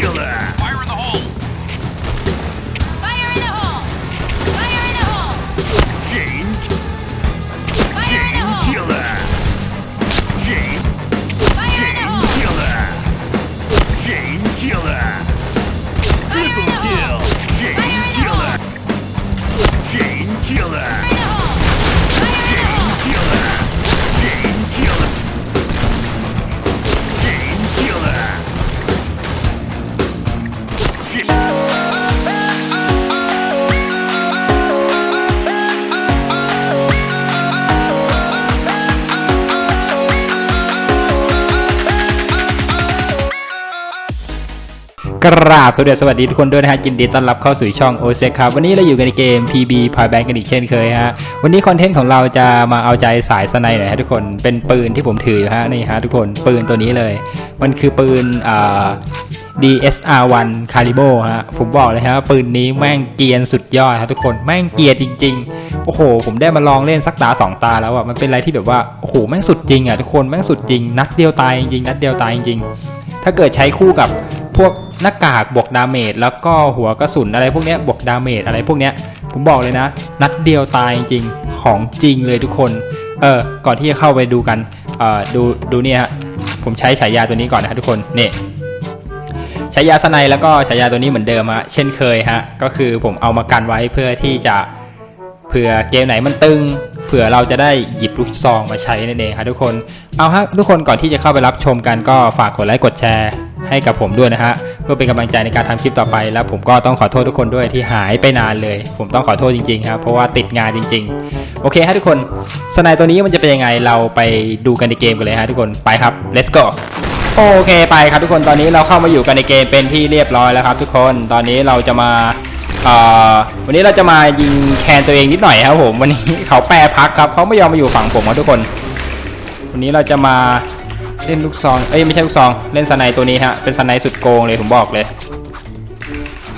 killer. กราบสวัสดีสวัสดีทุกคนด้วยนะฮะยินดีต้อนรับเข้าสู่ช่องโอเซครับวันนี้เราอยู่กันในเกม PB p y b a n k กันอีกเช่นเคยฮะวันนี้คอนเทนต์ของเราจะมาเอาใจสายสไนหน่อยฮะทุกคนเป็นปืนที่ผมถืออยู่ฮะนี่ฮะทุกคนปืนตัวนี้เลย มันคือปืนอ่า DSR1 Caliber ฮะผมบอกเลยฮะปืนนี้แม่งเกียนสุดยอดฮะทุกคนแม่งเกียนจริง ๆ โอ้โห ผมได้มาลองเล่นสักตาสองตาแล้วอะมันเป็นอะไรที่แบบว่าโอ้โหแม่งสุดจริงอะทุกคนแม่งสุดจริงนัดเดียวตายจริงนัดเดียวตายจริงถ้าเกิดใช้คู่กับพวก หน้ากากบวกดาเมจแล้วก็หัวกระสุนอะไรพวกนี้บวกดาเมจอะไรพวกนี้ผมบอกเลยนะ นัดเดียวตายจริงของจริงเลยทุกคนเออก่อนที่จะเข้าไปดูกันเออดูดูเนี่ยฮะผมใช้ฉายาตัวนี้ก่อนนะครับทุกคนเนี่ยฉายาสไนแล้วก็ฉายาตัวนี้เหมือนเดิมฮะเช่นเคยฮะก็คือผมเอามากันไว้เพื่อที่จะเผื่อเกมไหนมันตึงเผื่อเราจะได้หยิบลูกซองมาใช้นั่นเองครับทุกคน เอาฮะทุกคนก่อนที่จะเข้าไปรับชมกันก็ฝากกดไลค์กดแชร์ให้กับผมด้วยนะฮะ เพื่อเป็นกำลังใจในการทำคลิปต่อไป แล้วผมก็ต้องขอโทษทุกคนด้วยที่หายไปนานเลย ผมต้องขอโทษจริงๆครับเพราะว่าติดงานจริง ๆ โอเคฮะทุกคนสไนด์ตัวนี้มันจะเป็นยังไงเราไปดูกันในเกมกันเลยฮะทุกคนไปครับ let's go โอเคไปครับทุกคนตอนนี้เราเข้ามาอยู่กันในเกมเป็นที่เรียบร้อยแล้วครับ ทุกคนตอนนี้เราจะมาวันนี้เราจะมายิงแคนตัวเองนิดหน่อยครับผมวันนี้เขาแปรพักครับเขาไม่ยอมมาอยู่ฝั่งผมครับทุกคน วันนี้เราจะมา เล่นลูกซอง เอ้ยไม่ใช่ลูกซอง เล่นสไนด์ตัวนี้ฮะ เป็นสไนด์สุดโกงเลยผมบอกเลย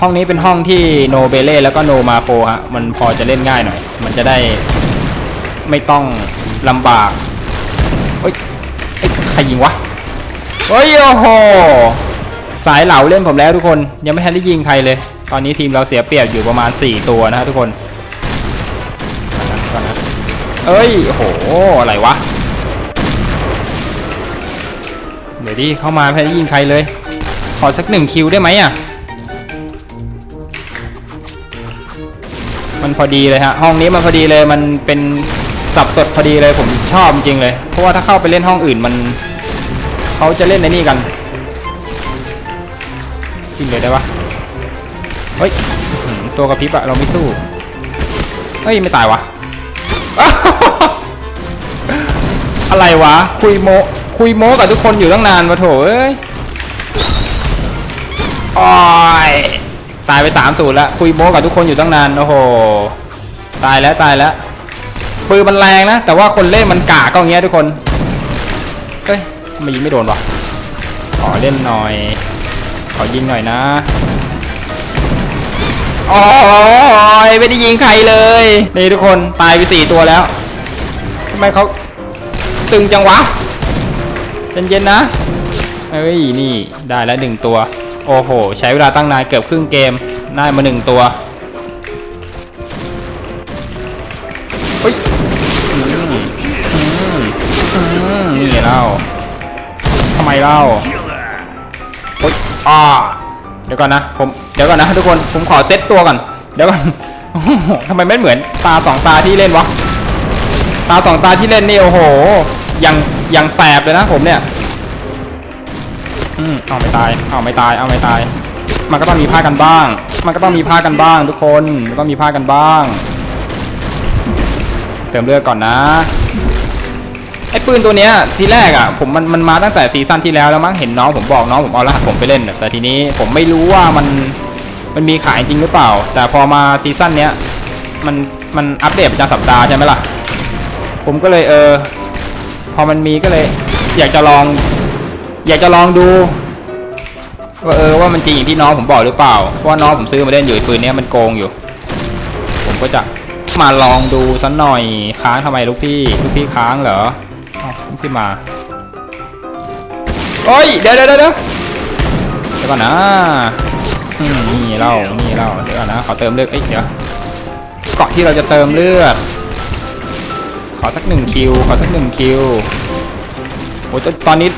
ห้องนี้เป็นห้องที่โนเบเล่แล้วก็โนมาโ o ฮะ มันพอจะเล่นง่ายหน่อย มันจะได้ไม่ต้องลำบาก เฮ้ยเอ้ใครยิงวะ เฮ้ยโอ้โห สายเหลาเล่นผมแล้วทุกคน ยังไม่ทันได้ยิงใครเลย ตอนนี้ทีมเราเสียเปรียบอยู่ประมาณ 4 ตัวนะฮะทุกคนเอ้ยโอ้โห อะไรวะเดี๋ยวดิเข้ามาไม่ได้ยิงใครเลย ขอสักหนึ่งคิวได้ไหมอะ มันพอดีเลยฮะ ห้องนี้มันพอดีเลย มันเป็นสับสดพอดีเลยผมชอบจริงเลย เพราะว่าถ้าเข้าไปเล่นห้องอื่นมัน เขาจะเล่นในนี่กันขึ้นเลยได้ปะเฮ้ย ตัวกระพริบอะเราไม่สู้ เฮ้ย ไม่ตายวะ อะไรวะ คุยโม คุยโมกับทุกคนอยู่ตั้งนานวะโถเอ้ยโอ้ยตายไปสามสูตรแล้วคุยโมกับทุกคนอยู่ตั้งนานโอ้โหตายแล้วตายแล้วปืนมันแรงนะ แต่ว่าคนเล่นมันกาก็อย่างเงี้ยทุกคนเฮ้ยมายิงไม่โดนวะขอเล่นหน่อย ขอยิงหน่อยนะโอ้ยไม่ได้ยิงใครเลยนี่ทุกคนตายไปสี่ตัวแล้วทำไมเขาตึงจังวะ เย็นๆนะเอ้ยนี่ได้แล้วหนึ่งตัว โอ้โห ใช้เวลาตั้งนานเกือบครึ่งเกมได้มาหนึ่งตัวเฮ้ยอืมอืมอืมนี่เล่าทำไมเล่า Killer. โอ๊ยอ่าเดี๋ยวก่อนนะผมเดี๋ยวก่อนนะทุกคนผมขอเซตตัวก่อนเดี๋ยวก่อนทำไมไม่เหมือนตาสองตาที่เล่นวะตาสองตาที่เล่นนี่โอ้โหยัง อยังแสบเลยนะผมเนี่ยอืมเอาไม่ตายเอาไม่ตายเอาไม่ตาย มันก็ต้องมีผ้ากันบ้าง มันก็ต้องมีผ้ากันบ้าง ทุกคนมันก็มีผ้ากันบ้าง เติมเลือดก่อนนะไอ้ปืนตัวเนี้ยทีแรกอะผมมันมันมาตั้งแต่ซีซั่นที่แล้วแล้วมั้งเห็นน้องผมบอกน้องผมเอารหัสผมไปเล่นแต่ทีนี้ผมไม่รู้ว่ามันมันมีขายจริงหรือเปล่า แต่พอมาซีซั่นเนี้ยมันมันอัปเดตประจำสัปดาห์ใช่ไหมล่ะ ผมก็เลยเออ พอมันมีก็เลย อยากจะลอง อยากจะลองดูว่าเออว่ามันจริงอย่างที่น้องผมบอกหรือเปล่า เพราะว่าน้องผมซื้อมาเล่นอยู่ปืนนี้มันโกงอยู่ ผมก็จะมาลองดูสักหน่อยค้างทำไมลูกพี่ลูกพี่ค้างเหรออ้าวไม่ขึ้นมาโอ้ยเดี๋ยวเดี๋ยวเดี๋ยวเอยวก่อนนะนี่เรานี่เราเดี๋ยวก่อนนะขอเติมเลือดเอ้ยเดี๋ยวเกาะที่เราจะเติมเลือด ขอสักหนึ่งคิว ขอสักหนึ่งคิวโอ้ยตอนนี้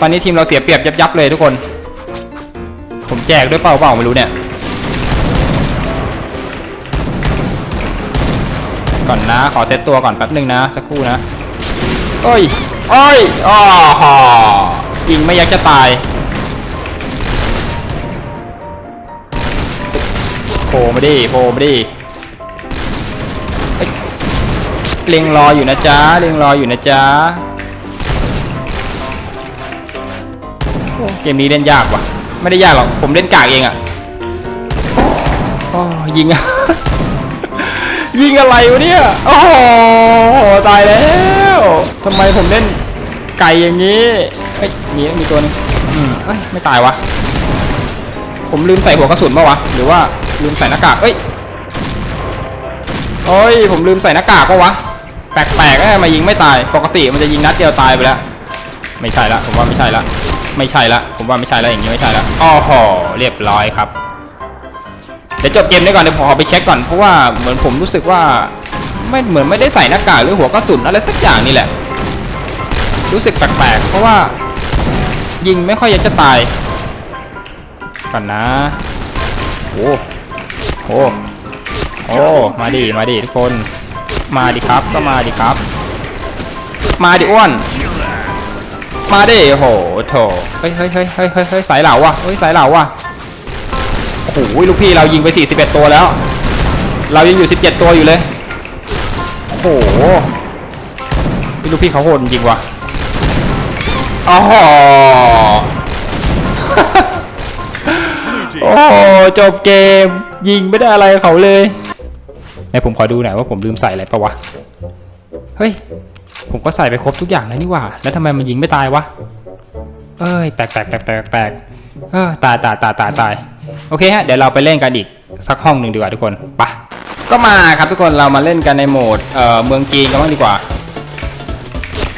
ตอนนี้ทีมเราเสียเปรียบยับยับเลยทุกคน ผมแจกด้วยเปล่าเปล่าไม่รู้เนี่ย ก่อนนะ ขอเซตตัวก่อนแป๊บหนึ่งนะ สักครู่นะโอ้ยโอ้ยอ้อหอยิงไม่ยักจะตายโผล่มาดิโผล่มาดิ เล็งรออยู่นะจ๊ะเล็งรออยู่นะจ๊ะเกมนี้เล่นยากว่ะ ไม่ได้ยากหรอก ผมเล่นกากเองอะโอ้ยิงอะยิงอะไรวะเนี่ย โอ้โหตายแล้วทำไมผมเล่นไก่อย่างนี้เอ้ยมีมีตัวนึงอืมเอ้ยไม่ตายวะ ผมลืมใส่หัวกระสุนปะวะ หรือว่าลืมใส่หน้ากาก เอ้ยโอ้ย ผมลืมใส่หน้ากากปะวะ แปลกๆนะมายิงไม่ตาย ปกติมันจะยิงนัดเดียวตายไปแล้ว ไม่ใช่ละผมว่าไม่ใช่ละไม่ใช่ละผมว่าไม่ใช่ละอย่างนี้ไม่ใช่ละอ้อหเรียบร้อยครับ เดี๋ยวจบเกมนี้ก่อนเดี๋ยวผมขอไปเช็คก่อนเพราะว่าเหมือนผมรู้สึกว่าไม่เหมือนไม่ได้ใส่หน้ากากหรือหัวกระสุนอะไรสักอย่างนี่แหละ รู้สึกแปลกๆเพราะว่า ยิงไม่ค่อยอยากจะตายก่อนนะโอ้โหโอ้มาดิมาดิทุกคน มาดิครับ ก็มาดิครับ มาดิอ้วน มาดิโหโถเฮ้ยเฮ้ยเฮ้ยเฮ้ยเฮ้ยสายเหล่าว่ะเฮ้ยสายเหล่าว่ะโอ้โหลูกพี่เรายิงไป 41 ตัวแล้ว เรายังอยู่ 17 ตัวอยู่เลยโอ้โหพี่ลูกพี่เขาโหดจริงว่ะอ๋อโอ้จบเกมยิงไม่ได้อะไรเขาเลย ไหนผมขอดูหน่อยว่าผมลืมใส่อะไรปะวะ เฮ้ย ผมก็ใส่ไปครบทุกอย่างแล้วนี่หว่า แล้วทำไมมันยิงไม่ตายวะ เอ้ยแปลกแปลกแปลกแปลกแปลกเออตายตายตายตายตายโอเคฮะ เดี๋ยวเราไปเล่นกันอีกสักห้องหนึ่งดีกว่าทุกคนไปะก็มาครับทุกคนเรามาเล่นกันในโหมดเอ่อเมืองจีนกันบ้างดีกว่า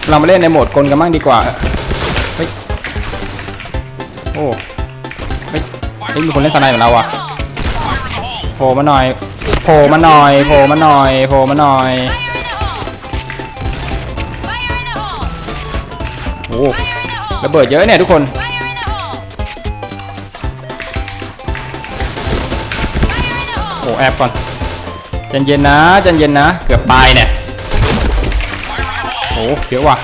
เรามาเล่นในโหมดกลกันบ้างดีกว่าเฮ้ยโอ้เฮ้ยเฮ้ยมีคนเล่นสไนด์เหมือนเราอะโผล่มาหน่อย โผล่มาหน่อยโผล่มาหน่อยโผล่มาหน่อยโอ้ระเบิดเยอะเนี่ยทุกคนโอ้แอบก่อนใจเย็นนะใจเย็นนะ เกือบตายเนี่ยโอ้เยอะว่ะ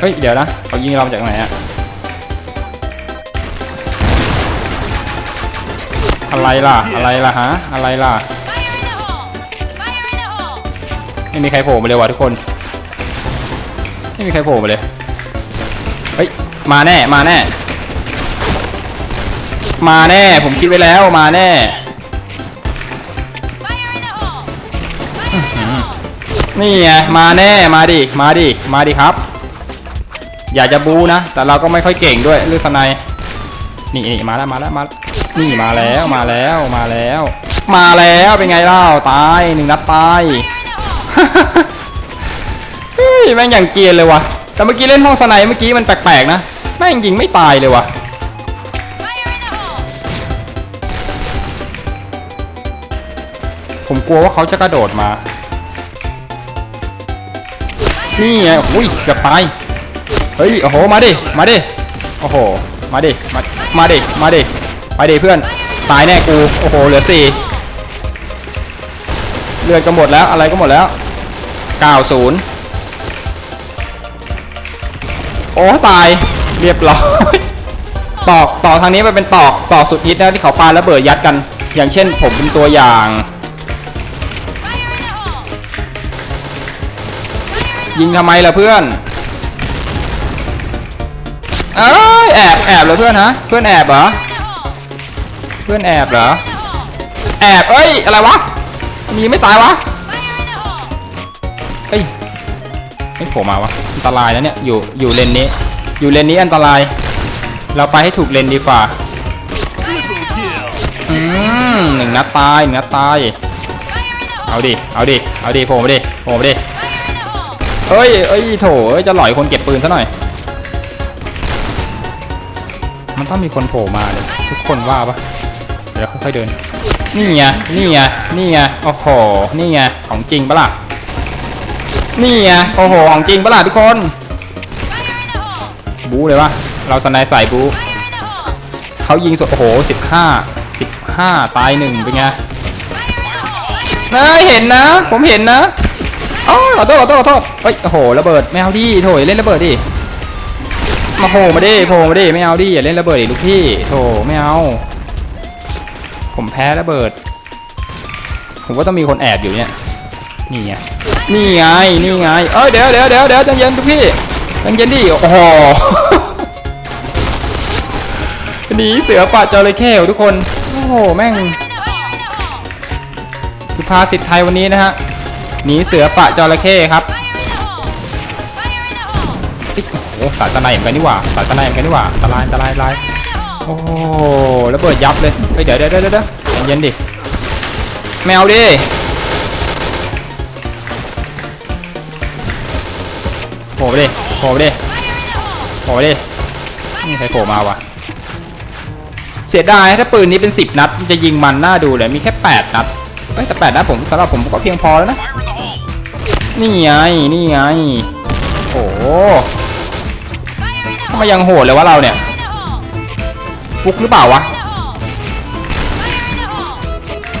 เฮ้ยเดี๋ยวนะเขายิงเรามาจากไหนอะ อะไรล่ะ อะไรล่ะฮะ อะไรล่ะ ไม่มีใครโผล่มาเลยว่ะทุกคน ไม่มีใครโผล่มาเลย เฮ้ย มาแน่ มาแน่ มาแน่ ผมคิดไว้แล้ว มาแน่นี่ไงมาแน่มาดิมาดิมาดิครับ อยากจะบูนะ แต่เราก็ไม่ค่อยเก่งด้วยเรื่องสไนด์นี่นี่มาแล้วมาแล้วมา นี่มาแล้วมาแล้วมาแล้ว มาแล้วเป็นไงเล่าตายหนึ่งนัดตายเฮ้ยแม่งอย่างเกียนเลยวะแต่เมื่อกี้เล่นห้องสไนเมื่อกี้มันแปลกๆนะแม่งยิงไม่ตายเลยวะผมกลัวว่าเขาจะกระโดดมา นี่ไงอุ้ยเกือบตาย เฮ้ย โอ้โห มาดิ มาดิ โอ้โห มาดิ มา มาดิ มาดิ ไปดิเพื่อน ตายแน่กู โอ้โห เหลือสี่เลือดก็หมดแล้ว อะไรก็หมดแล้ว 90 โอ้ตาย เรียบร้อย ตอกตอกทางนี้มันเป็นตอก ตอกสุดฮิตนะที่เขาปาระเบิดยัดกัน อย่างเช่นผมเป็นตัวอย่าง ยิงทำไมล่ะเพื่อนเอ้ยแอบ แอบเหรอเพื่อนฮะ เพื่อนแอบเหรอ เพื่อนแอบเหรอ แอบเอ้ย อะไรวะ มีไม่ตายวะเอ้ยไม่โผล่มาวะ อันตรายนะเนี่ย อยู่ อยู่เลนนี้ อยู่เลนนี้อันตราย เราไปให้ถูกเลนดีกว่า อืมหนึ่งนัดตายหนึ่งนัดตาย เอาดิ เอาดิ เอาดิโผล่มาดิโผล่มาดิเอ้ยเอ้ย โถเอ้ย จะหล่อยคนเก็บปืนซะหน่อย มันต้องมีคนโผล่มาเลย ทุกคนว่าปะ ดี๋ยวค่อยๆเดิน นี่ไง นี่ไง นี่ไง โอ้โห นี่ไง ของจริงปะล่ะ นี่ไง โอ้โห ของจริงปะล่ะทุกคน บูเลยวะ เราสไนด์ใส่บูเขายิงสดโอ้โหสิบห้าสิบห้าตายหนึ่งเป็นไงนะเห็นนะ ผมเห็นนะอ๋อขอโทษขอโทษขอโทษเฮ้ย โอ้โห ระเบิด ไม่เอาดิโถยเล่นระเบิดดิมาโผล่มาดิโผล่มาดิไม่เอาดิอย่าเล่นระเบิดดิลูกพี่โถไม่เอา ผมแพ้ระเบิด ผมว่าต้องมีคนแอบอยู่เนี่ย นี่ไง นี่ไง นี่ไง เอ้ยเดี๋ยวเดี๋ยวเดี๋ยวเดี๋ยวใจเย็นทุกพี่ใจเย็นดิ โอ้โหหนีเสือป่าจระเข้ทุกคน โอ้โห แม่ง สุภาษิตไทยวันนี้นะฮะ หนีเสือป่าจระเข้ครับโอ้โหสายสไนเหมือนกันนี่หว่าสายสไนเหมือนกันนี่หว่าตรายอันตรายนตราย โอ้โหระเบิดยับเลยเฮ้ยเดี๋ยวเดี๋ยวเดี๋ยวเดี๋ยวเย็นดิแมวดิโผล่ไปดิโผล่ไปดิโผล่ไปดินี่ใครโผล่มาวะเสียดายถ้าปืนนี้เป็น 10 นัดจะยิงมันน่าดูเลยมีแค่ 8 นัดเอ้ยแต่8นัดผมสำหรับผมก็เพียงพอแล้วนะนี่ไงนี่ไงโอ้ทำไมยังโหดเลยวะเราเนี่ย ฟุกหรือเปล่าวะ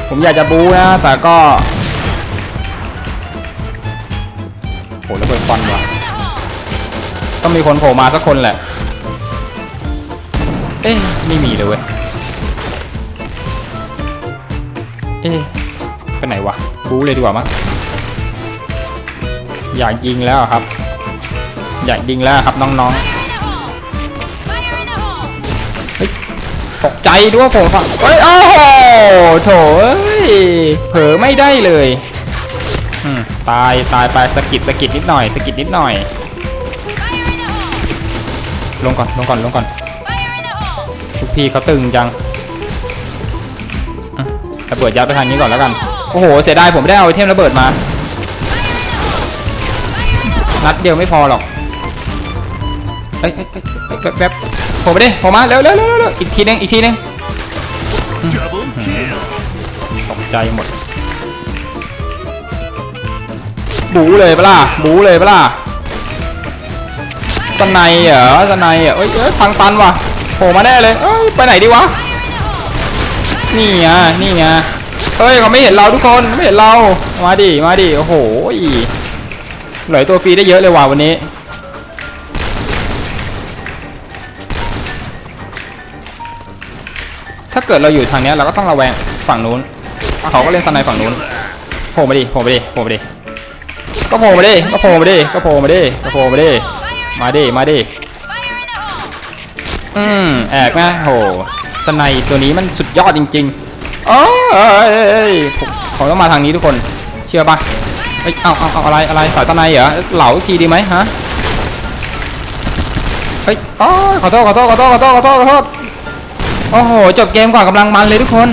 ผมอยากจะบูนะ แต่ก็โหระเบิดควันว่ะต้องมีคนโผล่มาสักคนแหละ เอ๊ะไม่มีเลยเว้ย เอ๊ะไปไหนวะบูเลยดีกว่ามั้งอยากยิงแล้วครับ อยากยิงแล้วครับน้องๆ ตกใจด้วยผมฟังเฮ้ยโอ้โหโถเอ้ยเผลอไม่ได้เลยตายตายไปสกิดสกิดนิดหน่อยสกิดนิดหน่อย ลงก่อนลงก่อนลงก่อนทุกพี่เขาตึงจังอะระเบิดยัดไปทางนี้ก่อนแล้วกันโอ้โหเสียดายผมไม่ได้เอาไอเทมระเบิดมานัดเดียวไม่พอหรอกเอ้ยเอ้ยเอ้ยแป๊บ ผมไปดิผมมาเร็วเร็วเร็วเร็วอีกทีนึงอีกทีนึง Double kill. ตกใจหมด บูเลยปะล่ะบูเลยปะล่ะสไนเหรอสไนเหรอเอ้ยเอ้ยทางตันว่ะโผล่มาแน่เลยเอ้ยไปไหนดีวะนี่ไงนี่ไงเฮ้ยเขาไม่เห็นเราทุกคนไม่เห็นเรามาดิมาดิโอ้โหเหลือตัวฟรีได้เยอะเลยว่ะวันนี้ เกิดเราอยู่ทางเนี้ยเราก็ต้องระแวงฝั่งนู้นเขาก็เล่นสไนฝั่งนู้นโผล่มาดิโผล่มาดิโผล่มาดิก็โผล่มาดิก็โผล่มาดิก็โผล่มาดิก็โผล่มาดิมาดิมาดิอืมแอกนะโหสไนตัวนี้มันสุดยอดจริงๆโอ้ยผมต้องมาทางนี้ทุกคนเชื่อปะเอ้ยเอาเอาเอาอะไรอะไรสายสไนเหรอเหลาทีดีไหมฮะเฮ้ยอ๋อขอโทษขอโทษขอโทษขอโทษขอโทษขอโทษ โอ้โห จบเกมก่อนกำลังมันเลยทุกคน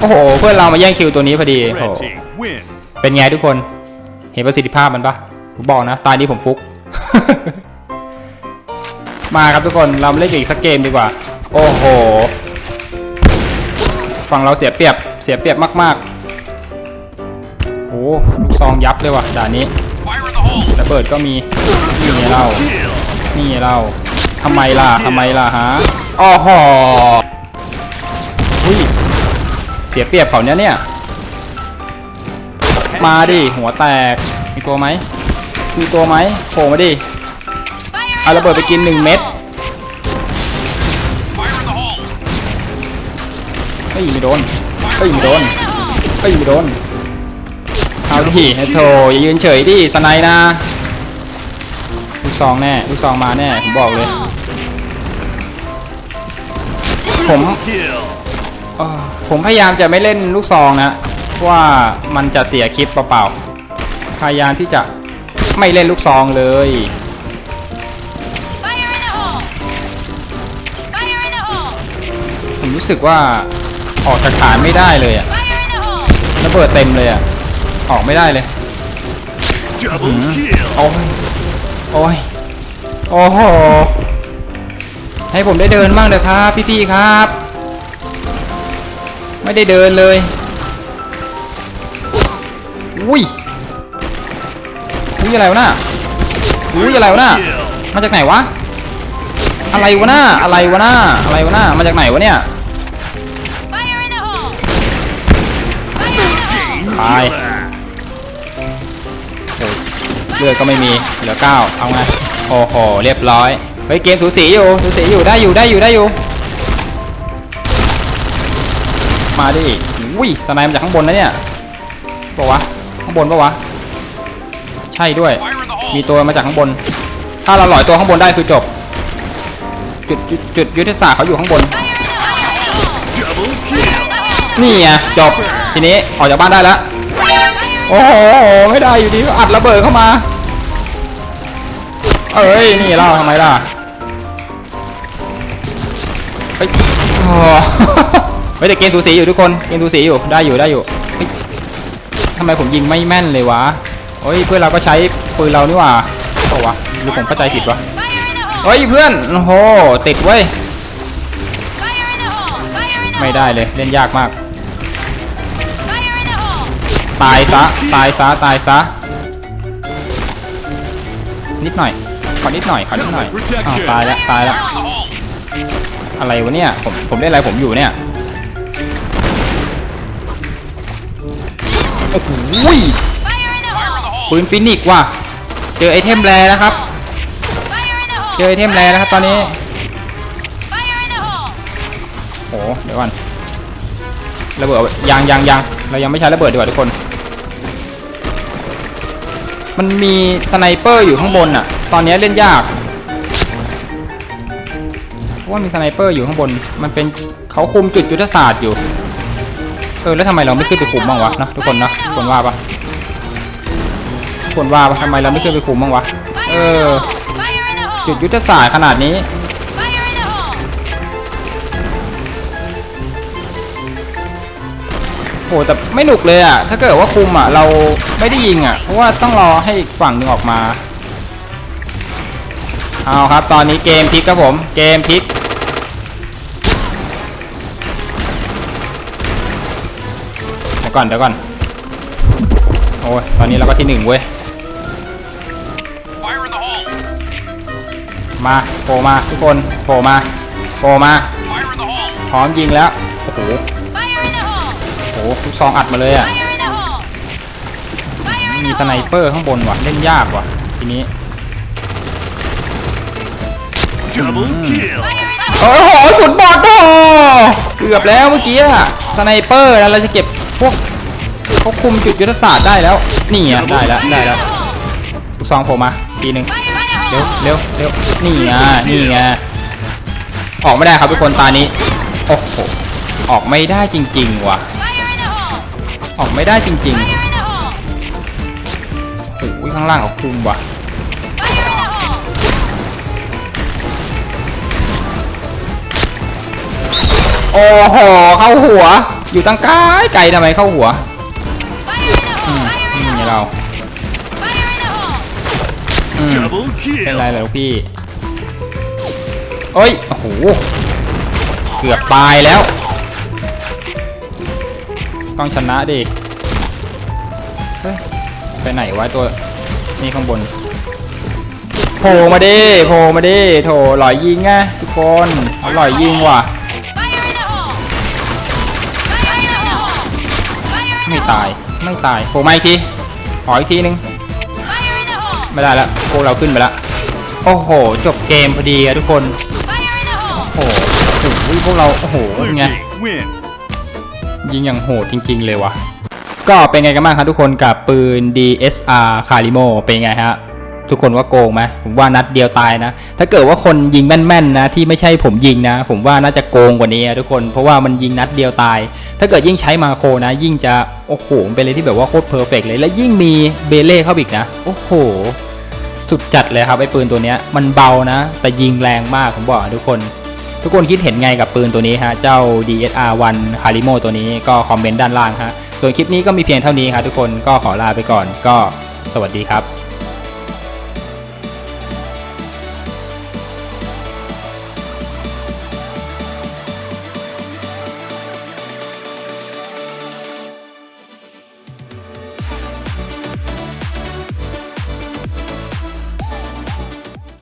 โอ้โห เพื่อนเรามาแย่งคิวตัวนี้พอดีโอ้โห Red team win. เป็นไงทุกคน เห็นประสิทธิภาพมันปะผมบอกนะ ตายนี้ผมฟุก มาครับทุกคน เรามาเล่นอีกสักเกมดีกว่า โอ้โห ฝั่งเราเสียเปรียบ เสียเปรียบมากๆโอ้ลูกซองยับเลยว่ะ ด่านนี้ระเบิดก็มี นี่ไงเรา Kill. นี่ไงเราทำไมล่ะทำไมล่ะฮะ อ้อหออุ้ย เสียเปรียบเขาเนี้ยเนี่ย มาดิ หัวแตก มีตัวไหม มีตัวไหมโผล่มาดิ เอาระเบิดไปกินหนึ่งเม็ดเฮ้ยไม่โดนเฮ้ยไม่โดนเฮ้ยไม่โดน เอาดิโธ่อย่ายืนเฉยดิสไนด์นะลูกซองแน่ลูกซองมาแน่ ผมบอกเลย ผม Kill. เอ่อผมพยายามจะไม่เล่นลูกซองนะว่ามันจะเสียคลิปเปล่าๆพยายามที่จะไม่เล่นลูกซองเลย Fire in the hole! Fire in the hole! ผมรู้สึกว่าออกจากฐานไม่ได้เลยอะ Fire in the hole! ระเบิดเต็มเลยอะออกไม่ได้เลย Double kill. โอ้ยโอ้ยโอ้โห ให้ผมได้เดินบ้างเถอะครับ พี่ๆครับ ไม่ได้เดินเลย อุ้ยอุ้ยอะไรวะน่ะอุ้ยอะไรวะน่ะ Kill. มาจากไหนวะ อะไรวะน่าอะไรวะน่าอะไรวะน่ามาจากไหนวะเนี่ย Fire in the hole! ตาย Killer. โอ้ยเลือดก็ไม่มีเหลือเก้าเอาไงโอ้โหเรียบร้อย เฮ้ยเกมสูสีอยู่สูสีอยู่ได้อยู่ได้อยู่ได้อยู่ มาดิอุ้ยสไนด์มาจากข้างบนนะเนี่ยปะวะข้างบนปะวะใช่ด้วย มีตัวมาจากข้างบน ถ้าเราหลอยตัวข้างบนได้คือจบ จุดจุดจุดยุทธศาสตร์เขาอยู่ข้างบน นี่ไงจบ ทีนี้ออกจากบ้านได้แล้ว โอ้โห ไม่ได้อยู่ดีอัดระเบิดเข้ามา เอ้ย นี่เล่าทำไมล่ะ เฮ้ยโอ้ เฮ้ยแต่เกมสูสีอยู่ทุกคนเกมสูสีอยู่ได้อยู่ได้อยู่เฮ้ยทำไมผมยิงไม่แม่นเลยวะเฮ้ยเพื่อนเราก็ใช้ปืนเรานี่หว่าเปล่าวะหรือผมเข้าใจผิดวะเฮ้ยเพื่อนโอ้โหติดเว้ยไม่ได้เลยเล่นยากมาก ตายซะตายซะตายซะนิดหน่อยขอนิดหน่อยขอนิดหน่อยอ้าวตายแล้วตายแล้ว อะไรวะเนี่ย ผมผมเล่นอะไรผมอยู่เนี่ยโอ้โหย Fire in the hole! ปืนฟินิกว่ะ เจอไอเทมแรนะครับ เจอไอเทมแรนะครับตอนนี้โอ้โหเดี๋ยวก่อนระเบิดเอางยังยังเรายังไม่ใช้ระเบิดดีกว่าทุกคน มันมีสไนเปอร์อยู่ข้างบนอะ ตอนนี้เล่นยาก ว่ามีสไนเปอร์อยู่ข้างบน มันเป็นเขาคุมจุดยุทธศาสตร์อยู่ เออแล้วทำไมเราไม่ขึ้นไปคุมบ้างวะนะทุกคนนะทุกคนว่าปะทุกคนว่าปะทำไมเราไม่ขึ้นไปคุมบ้างวะ เออ จุดยุทธศาสตร์ขนาดนี้ โหแต่ไม่หนุกเลยอะถ้าเกิดว่าคุมอะเราไม่ได้ยิงอะเพราะว่าต้องรอให้อีกฝั่งหนึ่งออกมาเอาครับ ตอนนี้เกมพลิกครับผม เกมพลิก ดี๋ยวก่อนเดี๋ยวก่อน โอ้ยตอนนี้เราก็ที่หนึ่งเว้ย Fire in the hole! มาโผล่มาทุกคนโผล่มาโผล่มา Fire in the hole! พร้อมยิงแล้ว โอ้โห Fire in the hole! โอ้โหลูกซองอัดมาเลยอะ Fire in the hole! Fire in มี the สไน hole! เปอร์ข้างบนว่ะ เล่นยากว่ะ ทีนี้ Double kill. Fire in the โอ้โหสุดบอดโอ้เกือบแล้วเมื่อกี้อะสไนเปอร์แล้วเราจะเก็บ พวกเขาคุมจุดยุทธศาสตร์ได้แล้ว นี่ไงได้แล้วได้แล้วลูกซองผล่มาทีหนึ่งเร็วเร็วเร็วนี่ไงนี่ไงออกไม่ได้ครับทุกคนตานี้โอ้โหออกไม่ได้จริงๆว่ะ ออกไม่ได้จริงๆโอ้ยข้างล่างเขาคุมว่ะโอ้โหเข้าหัว อยู่ตั้งไกลไกลทำไมเข้าหัวอืมนี่เราอืมเป็นไรเหรอลูกพี่เอ้ยโอ้โหเกือบตายแล้ว ต้องชนะดิไปไหนวะตัวนี่ข้างบนโผล่มาดิโผล่มาดิโถหล่อยยิงไงทุกคนหล่อยยิงว่ะ ไม่ตายไม่ตายโผล่มาอีกทีขออีกทีนึงไม่ได้แล้วพวกเราขึ้นไปแล้วโอ้โห จบเกมพอดีอะทุกคน โอ้โหถึงพวกเรา โอ้โหไงยิงอย่างโหดจริง ๆ เลยวะก็เป็นไงกันบ้างครับทุกคนกับปืน DSR c a r i m o เป็นไงฮะ ทุกคนว่าโกงไหมผมว่านัดเดียวตายนะ ถ้าเกิดว่าคนยิงแม่นๆนะที่ไม่ใช่ผมยิงนะ ผมว่าน่าจะโกงกว่านี้ทุกคนเพราะว่ามันยิงนัดเดียวตาย ถ้าเกิดยิ่งใช้มาโคนะ ยิ่งจะโอ้โหเป็นเลยที่แบบว่าโคตรเพอร์เฟกเลย และยิ่งมีเบเล่เข้าอีกนะ โอ้โห สุดจัดเลยครับไอ้ปืนตัวเนี้ยมันเบานะ แต่ยิงแรงมากผมบอกทุกคนทุกคนคิดเห็นไงกับปืนตัวนี้ฮะ เจ้า DSR 1 Harimo ตัวนี้ก็คอมเมนต์ด้านล่างฮะ ส่วนคลิปนี้ก็มีเพียงเท่านี้ครับทุกคนก็ขอลาไปก่อนก็สวัสดีครับ